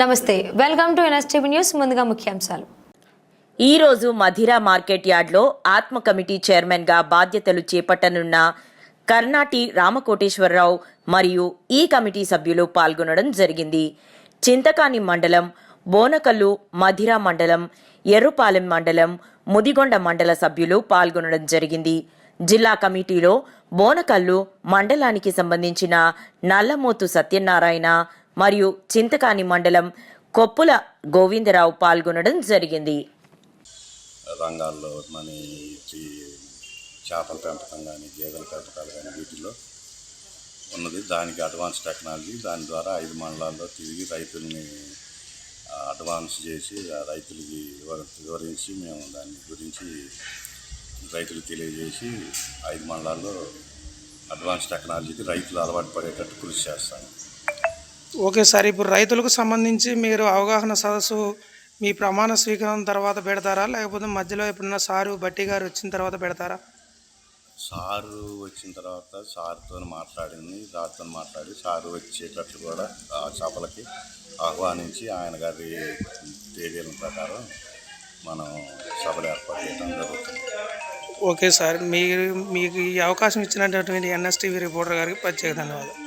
నమస్తే welcome to NSTV news ముందుగా ముఖ్యాంశాలు. ఈ రోజు మధిరా మార్కెట్ యార్డ్లో ఆత్మ కమిటీ చైర్మన్గా బాధ్యతలు చేపట్టనున్న కర్ణాటి రామకోటేశ్వరరావు మరియు ఈ కమిటీ సభ్యులు పాల్గొనడం జరిగింది. చింతకాని మండలం బోనకల్లు మధిరా మండలం ఎర్రుపాలెం మండలం ముదిగొండ మండల సభ్యులు పాల్గొనడం జరిగింది. జిల్లా కమిటీలో బోనకల్లు మండలానికి సంబంధించిన నల్లమోతు సత్యనారాయణ మరియు చింతకాని మండలం కొప్పుల గోవిందరావు పాల్గొనడం జరిగింది. రంగాల్లో మన చేపల పెంపకం కానీ గేదెల పెంపకాలు కానీ వీటిలో ఉన్నది. దానికి అడ్వాన్స్ టెక్నాలజీ దాని ద్వారా ఐదు మండలాల్లో తిరిగి రైతుల్ని అడ్వాన్స్ చేసి రైతులకి వివర- వివరించి మేము దాని గురించి రైతులకు తెలియజేసి ఐదు మండలాల్లో అడ్వాన్స్ టెక్నాలజీకి రైతులు అలవాటు పడేటట్టు కృషి చేస్తాను ఓకే సార్ ఇప్పుడు రైతులకు సంబంధించి మీరు అవగాహన సదస్సు మీ ప్రమాణ స్వీకారం తర్వాత పెడతారా? లేకపోతే మధ్యలో ఎప్పుడన్నా సారు బట్టి గారు వచ్చిన తర్వాత పెడతారా? సారు వచ్చిన తర్వాత సార్తో మాట్లాడింది సార్తో మాట్లాడి సారు వచ్చేటట్లు కూడా ఆ చేపలకి ఆహ్వానించి ఆయన గారి తేదీల ప్రకారం మనం సభలు ఏర్పాటు చేయడం జరుగుతుంది. ఓకే సార్ మీరు మీకు ఈ అవకాశం ఇచ్చినటువంటి ఎన్ఎస్టీవీ రిపోర్టర్ గారికి ప్రత్యేక ధన్యవాదాలు.